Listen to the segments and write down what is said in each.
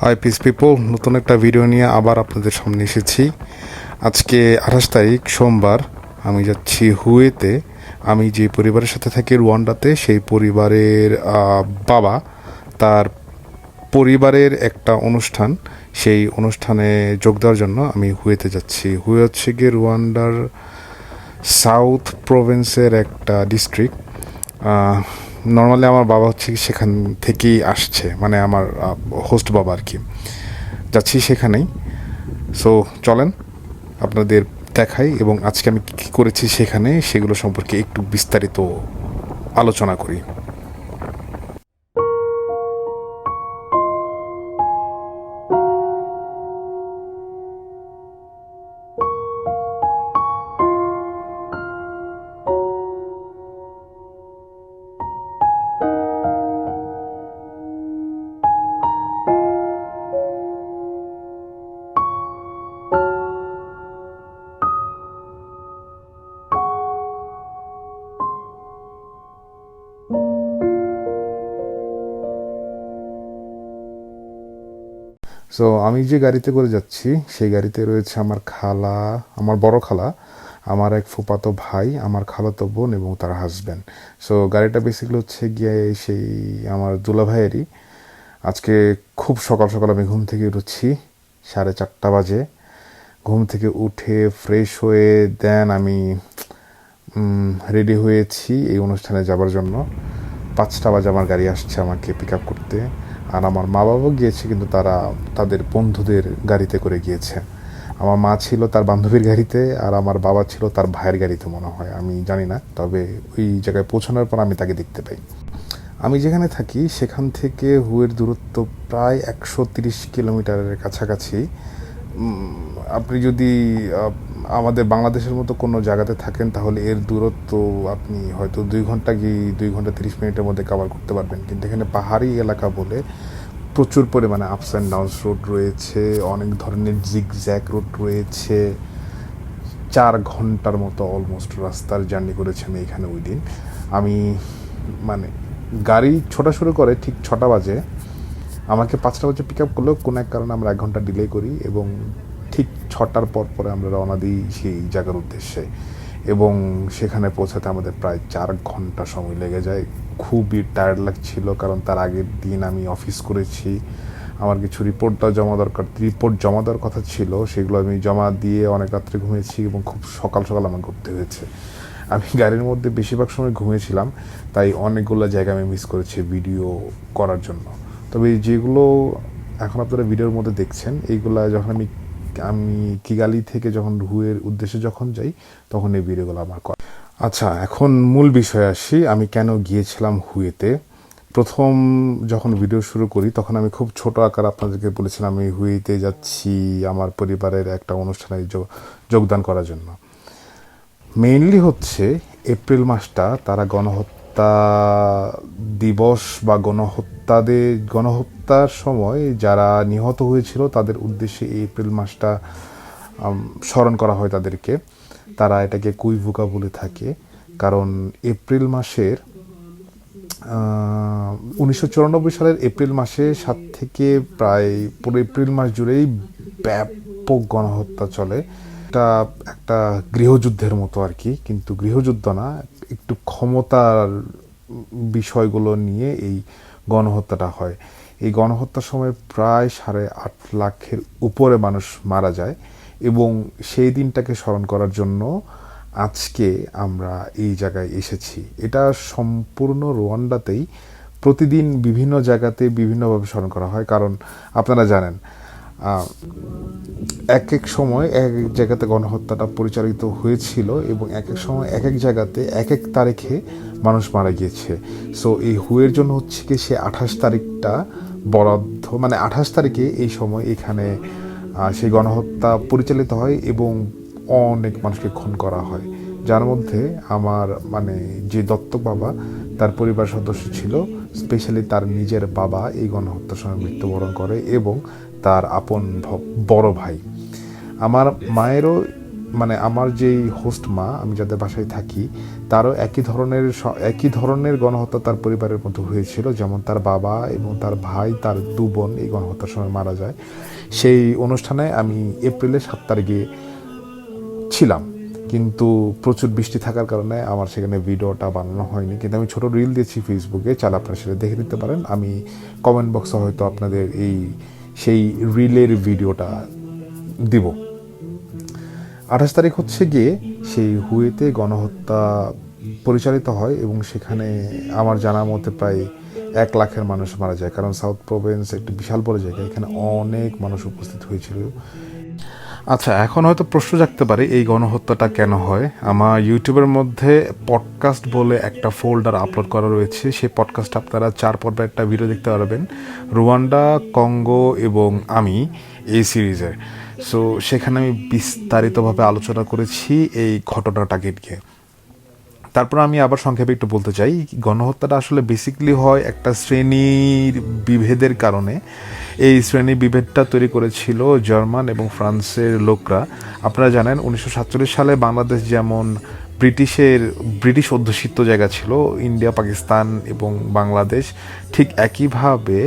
High piece people নতুন একটা video নিয়ে আবার আপনাদের সামনে এসেছি। আজকে আঠাশ তারিখ, সোমবার, আমি যাচ্ছি হুয়েতে। আমি যে পরিবারের সাথে থাকি রুয়ান্ডাতে, সেই পরিবারের বাবা তার পরিবারের একটা অনুষ্ঠান। সেই অনুষ্ঠানে যোগ দেওয়ার জন্য আমি হুয়েতে যাচ্ছি। হুয়ে হচ্ছে গিয়ে রুয়ান্ডার সাউথ প্রভিন্সের একটা ডিস্ট্রিক্ট নর্মালি আমার বাবা হচ্ছে সেখান থেকেই আসছে মানে আমার হোস্ট বাবা আর কি। যাচ্ছি সেখানেই। সো চলেন, আপনাদের দেখাই এবং আজকে আমি কী করেছি সেখানে সেগুলো সম্পর্কে একটু বিস্তারিত আলোচনা করি। সো আমি যে গাড়িতে করে যাচ্ছি, সেই গাড়িতে রয়েছে আমার খালা, আমার বড় খালা, আমার এক ফুপাতো ভাই, আমার খালাতো বোন এবং তার হাজব্যান্ড সো গাড়িটা বেসিক্যালি হচ্ছে গিয়ে সেই আমার দুলা ভাইয়েরই। আজকে খুব সকাল সকাল আমি ঘুম থেকে উঠছি, সাড়ে চারটা বাজে। ঘুম থেকে উঠে ফ্রেশ হয়ে দেন আমি রেডি হয়েছি এই অনুষ্ঠানে যাবার জন্য। পাঁচটা বাজে আমার গাড়ি আসছে আমাকে পিক আপ করতে। আর আমার মা বাবাও গিয়েছে, কিন্তু তারা তাদের বন্ধুদের গাড়িতে করে গিয়েছে। আমার মা ছিল তার বান্ধবীর গাড়িতে আর আমার বাবা ছিল তার ভাইয়ের গাড়িতে মনে হয়, আমি জানি না। তবে ওই জায়গায় পৌঁছানোর পর আমি তাকে দেখতে পাই। আমি যেখানে থাকি, সেখান থেকে হুয়ের দূরত্ব প্রায় একশো তিরিশ কিলোমিটারের কাছাকাছি। আপনি যদি আমাদের বাংলাদেশের মতো কোনো জায়গাতে থাকেন, তাহলে এর দূরত্ব আপনি হয়তো দুই ঘণ্টা কি দুই ঘণ্টা তিরিশ মিনিটের মধ্যে কভার করতে পারবেন। কিন্তু এখানে পাহাড়ি এলাকা বলে প্রচুর পরিমাণে আপস অ্যান্ড ডাউনস রোড রয়েছে, অনেক ধরনের জিগ জ্যাক রোড রয়েছে। চার ঘণ্টার মতো অলমোস্ট রাস্তার জার্নি করেছি আমি এখানে ওই দিন আমি মানে গাড়ি ছোটা শুরু করে ঠিক ছটা বাজে। আমাকে পাঁচটা বাজে পিক আপ করলেও কোনো এক কারণে আমরা এক ঘণ্টা ডিলে করি এবং ঠিক ছটার পর পরে আমরা রওনা দিই সেই জায়গার উদ্দেশ্যে। এবং সেখানে পৌঁছাতে আমাদের প্রায় চার ঘণ্টা সময় লেগে যায়। খুবই টায়ার্ড লাগছিল কারণ তার আগের দিন আমি অফিস করেছি। আমার কিছু রিপোর্টটা জমা দরকার রিপোর্ট জমা দেওয়ার কথা ছিল, সেগুলো আমি জমা দিয়ে অনেক রাত্রে ঘুমিয়েছি এবং খুব সকাল সকাল আমার ঘুরতে হয়েছে। আমি গাড়ির মধ্যে বেশিরভাগ সময় ঘুমিয়েছিলাম, তাই অনেকগুলো জায়গা আমি মিস করেছি ভিডিও করার জন্য। তবে যেগুলো এখন আপনারা ভিডিওর মধ্যে দেখছেন, এইগুলা যখন আমি আমি কিগালি থেকে যখন হুয়ের উদ্দেশ্যে যখন যাই, তখন এই ভিডিওগুলো আমার করা আচ্ছা এখন মূল বিষয়ে আসি। আমি কেন গিয়েছিলাম হুয়েতে? প্রথম যখন ভিডিও শুরু করি, তখন আমি খুব ছোট আকার আপনাদেরকে বলেছিলাম, আমি হুয়েতে যাচ্ছি আমার পরিবারের একটা অনুষ্ঠানে যোগ- যোগদান করার জন্য। মেইনলি হচ্ছে এপ্রিল মাসটা তারা গণহত্যা দিবস বা গণহত্যাদের গণহত্যার সময় যারা নিহত হয়েছিল, তাদের উদ্দেশ্যে এই এপ্রিল মাসটা স্মরণ করা হয় তাদেরকে। তারা এটাকে কুইভুকা বলে থাকে। কারণ এপ্রিল মাসের উনিশশো চুরানব্বই সালের এপ্রিল মাসে সাত থেকে প্রায় পুরো এপ্রিল মাস জুড়েই ব্যাপক গণহত্যা চলে। এটা একটা গৃহযুদ্ধের মতো আর কি, কিন্তু গৃহযুদ্ধ না, একটু ক্ষমতার বিষয়গুলো নিয়ে এই গণহত্যাটা হয়। এই গণহত্যার সময় প্রায় সাড়ে আট লাখের উপরে মানুষ মারা যায় এবং সেই দিনটাকে স্মরণ করার জন্য আজকে আমরা এই জায়গায় এসেছি। এটা সম্পূর্ণ রোয়ান্ডাতেই প্রতিদিন বিভিন্ন জায়গাতে বিভিন্নভাবে স্মরণ করা হয়। কারণ আপনারা জানেন এক এক সময় এক এক জায়গাতে গণহত্যাটা পরিচালিত হয়েছিল এবং এক এক সময় এক এক জায়গাতে এক এক তারিখে মানুষ মারা গিয়েছে। সো এই হুয়ের জন্য হচ্ছে কি সে আঠাশ তারিখটা বরাদ্দ মানে আঠাশ তারিখে এই সময় এখানে সেই গণহত্যা পরিচালিত হয় এবং অনেক মানুষকে খুন করা হয়। যার মধ্যে আমার মানে যে দত্তক বাবা, তার পরিবার সদস্য ছিল স্পেশালি তার নিজের বাবা এই গণহত্যার সময় মৃত্যুবরণ করে এবং তার আপন বড় ভাই। আমার মায়েরও মানে আমার যেই হোস্ট মা, আমি যাদের বাসায় থাকি, তারও একই ধরনের একই ধরনের গণহত্যা তার পরিবারের মধ্যে হয়েছিল, যেমন তার বাবা এবং তার ভাই, তার দু বোন এই গণহত্যার সময় মারা যায়। সেই অনুষ্ঠানে আমি এপ্রিলের সাত তারিখে ছিলাম। কিন্তু প্রচুর বৃষ্টি থাকার কারণে আমার সেখানে ভিডিওটা বানানো হয়নি। কিন্তু আমি ছোট রিল দিয়েছি ফেসবুকে চাল আপনারা সেটা দেখে নিতে পারেন। আমি কমেন্ট বক্সে হয়তো আপনাদের এই সেই রিলের ভিডিওটা দিব। আঠাশ তারিখ হচ্ছে গিয়ে সেই হুয়েতে গণহত্যা পরিচালিত হয় এবং সেখানে আমার জানা মতে প্রায় এক লাখের মানুষ মারা যায়। কারণ সাউথ প্রভিন্স একটি বিশাল বড় জায়গা, এখানে অনেক মানুষ উপস্থিত হয়েছিল। আচ্ছা এখন হয়তো প্রশ্ন জাগতে পারে, এই গণহত্যাটা কেন হয়? আমার ইউটিউবের মধ্যে পডকাস্ট বলে একটা ফোল্ডার আপলোড করা রয়েছে। সেই পডকাস্ট আপনারা চার পর্বে একটা ভিডিও দেখতে পারবেন। রুয়ান্ডা, কঙ্গো এবং আমি এই সিরিজের সো সেখানে আমি বিস্তারিতভাবে আলোচনা করেছি এই ঘটনাটাকে নিয়ে। তারপর আমি আবার সংক্ষেপে একটু বলতে চাই, গণহত্যাটা আসলে বেসিকলি হয় একটা শ্রেণির বিভেদের কারণে। এই শ্রেণি বিভেদটা তৈরি করেছিল জার্মান এবং ফ্রান্সের লোকরা। আপনারা জানেন, উনিশশো সাতচল্লিশ সালে বাংলাদেশ যেমন ব্রিটিশের, ব্রিটিশ অধ্যুষিত জায়গা ছিল, ইন্ডিয়া, পাকিস্তান এবং বাংলাদেশ, ঠিক একইভাবে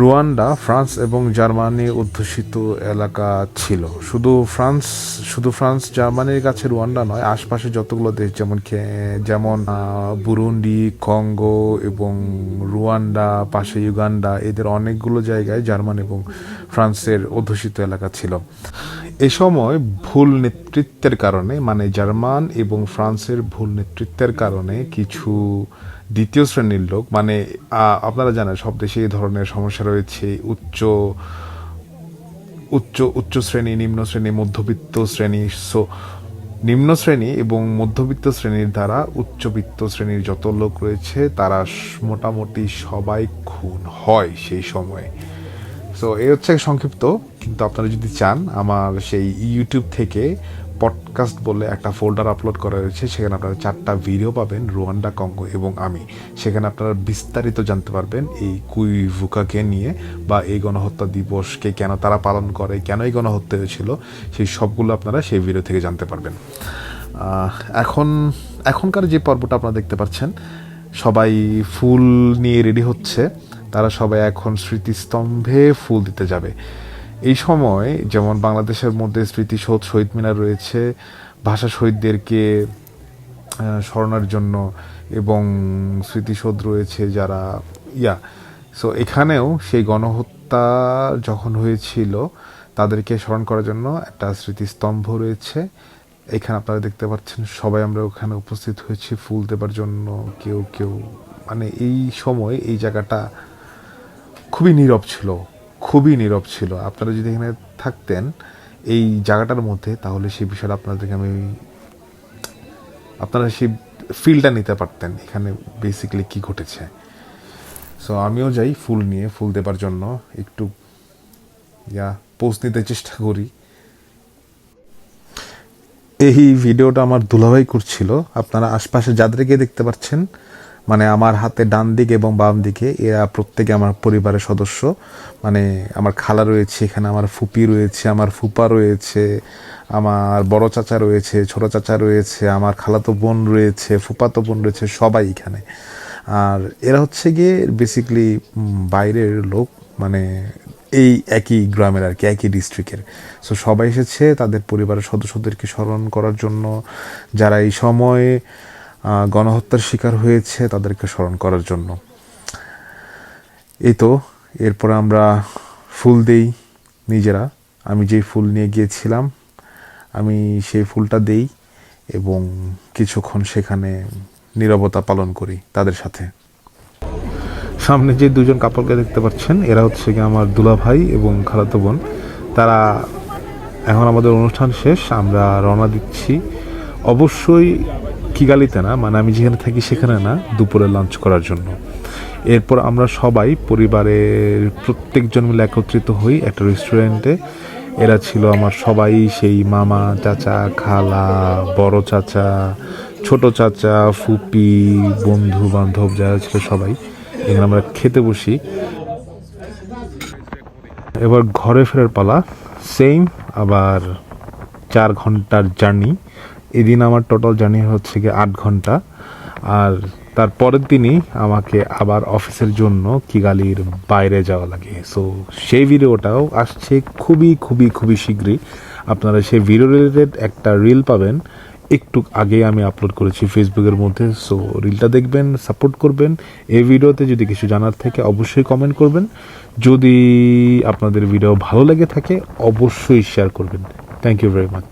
রুয়ান্ডা, ফ্রান্স এবং জার্মানি অধ্যুষিত এলাকা ছিল। শুধু ফ্রান্স শুধু ফ্রান্স, জার্মানির কাছে রুয়ান্ডা নয়, আশপাশে যতগুলো দেশ, যেমন যেমন বুরুন্ডি, কঙ্গো এবং রুয়ান্ডা, পাশে ইউগান্ডা, এদের অনেকগুলো জায়গায় জার্মান এবং ফ্রান্সের অধ্যুষিত এলাকা ছিল। এ সময় ভুল নেতৃত্বের কারণে মানে জার্মান এবং ফ্রান্সের ভুল নেতৃত্বের কারণে কিছু দ্বিতীয় শ্রেণির লোক মানে আপনারা জানেন সব দেশে এই ধরনের সমস্যা রয়েছে। উচ্চ উচ্চ উচ্চ শ্রেণি, নিম্ন শ্রেণি, মধ্যবিত্ত শ্রেণি, সো, নিম্ন শ্রেণি এবং মধ্যবিত্ত শ্রেণির দ্বারা উচ্চবিত্ত শ্রেণির যত লোক রয়েছে, তারা মোটামুটি সবাই খুন হয় সেই সময়ে। সো, এই হচ্ছে সংক্ষিপ্ত, কিন্তু আপনারা যদি চান আমার সেই ইউটিউব থেকে পডকাস্ট বলে একটা ফোল্ডার আপলোড করা রয়েছে, সেখানে আপনারা চারটা ভিডিও পাবেন, রুয়ান্ডা, কঙ্গো এবং আমি। সেখানে আপনারা বিস্তারিত জানতে পারবেন এই কুইভুকাকে নিয়ে বা এই গণহত্যা দিবসকে কেন তারা পালন করে, কেন এই গণহত্যা হয়েছিল, সেই সবগুলো আপনারা সেই ভিডিও থেকে জানতে পারবেন। এখন, এখনকার যে পর্বটা আপনারা দেখতে পাচ্ছেন, সবাই ফুল নিয়ে রেডি হচ্ছে, তারা সবাই এখন স্মৃতিস্তম্ভে ফুল দিতে যাবে। এই সময় যেমন বাংলাদেশের মধ্যে স্মৃতিসৌধ শহীদ মিনার রয়েছে, ভাষা শহীদদেরকে স্মরণের জন্য এবং স্মৃতিসৌধ রয়েছে যারা, ইয়া সো এখানেও সেই গণহত্যা যখন হয়েছিল, তাদেরকে স্মরণ করার জন্য একটা স্মৃতিস্তম্ভ রয়েছে। এখানে আপনারা দেখতে পাচ্ছেন সবাই আমরা ওখানে উপস্থিত হয়েছি, ফুল দেবার জন্য কেউ কেউ মানে এই সময় এই জায়গাটা খুবই নীরব ছিল। খুবই নীরব ছিল। আপনারা যদি এখানে থাকতেন, এই জায়গাটার মধ্যে, তাহলে সেই বিষয়টা আপনাদেরকে আমি, আপনারা সেই ফিলটা নিতে পারতেন, এখানে বেসিক্যালি কি ঘটেছে। সো আমিও যাই ফুল নিয়ে, ফুল দেবার জন্য একটু, ইয়া পোস্ট নিতে চেষ্টা করি। এই ভিডিওটা আমার দুলাভাই করছিল। আপনারা আশপাশে যাদেরকে দেখতে পাচ্ছেন মানে আমার হাতে ডান দিকে এবং বাম দিকে, এরা প্রত্যেকে আমার পরিবারের সদস্য। মানে আমার খালা রয়েছে এখানে, আমার ফুপি রয়েছে, আমার ফুপা রয়েছে, আমার বড় চাচা রয়েছে, ছোট চাচা রয়েছে, আমার খালাতো বোন রয়েছে, ফুপাতো বোন রয়েছে, সবাই এখানে। আর এরা হচ্ছে গিয়ে বেসিক্যালি বাইরের লোক মানে এই একই গ্রামের আর কি, একই ডিস্ট্রিক্টের সো সবাই এসেছে তাদের পরিবারের সদস্যদেরকে স্মরণ করার জন্য। যারা এই সময়ে গণহত্যার শিকার হয়েছে তাদেরকে স্মরণ করার জন্য। এই তো, এরপরে আমরা ফুল দেই নিজেরা। আমি যেই ফুল নিয়ে গিয়েছিলাম, আমি সেই ফুলটা দেই এবং কিছুক্ষণ সেখানে নীরবতা পালন করি তাদের সাথে। সামনে যে দুজন কাপড়কে দেখতে পাচ্ছেন, এরা হচ্ছে কি আমার দুলা ভাই এবং খালাতো বোন। তারা এখন আমাদের অনুষ্ঠান শেষ, আমরা রওনা দিচ্ছি। অবশ্যই কিগালিতে না মানে আমি যেখানে থাকি সেখানে না, দুপুরে লাঞ্চ করার জন্য। এরপর আমরা সবাই পরিবারের প্রত্যেকজন মিলে একত্রিত হই একটা রেস্টুরেন্টে এরা ছিল আমার সবাই সেই মামা, চাচা, খালা, বড় চাচা, ছোট চাচা, ফুপি, বন্ধু বান্ধব যারা ছিল সবাই। এখানে আমরা খেতে বসি। এবার ঘরে ফেরার পালা। সেম আবার চার ঘণ্টার জার্নি এদিন আমার টোটাল জার্নি হচ্ছে গিয়ে আট ঘণ্টা। আর তার পরের দিনই আমাকে আবার অফিসের জন্য কিগালির বাইরে যাওয়া লাগে। সো সেই ভিডিওটাও আসছে খুবই খুবই খুবই শীঘ্রই। আপনারা সেই ভিডিও রিলেটেড একটা রিল পাবেন। একটু আগে আমি আপলোড করেছি ফেসবুকের মধ্যে। সো রিলটা দেখবেন সাপোর্ট করবেন। এই ভিডিওতে যদি কিছু জানার থাকে, অবশ্যই কমেন্ট করবেন। যদি আপনাদের ভিডিও ভালো লেগে থাকে, অবশ্যই শেয়ার করবেন। Thank you very much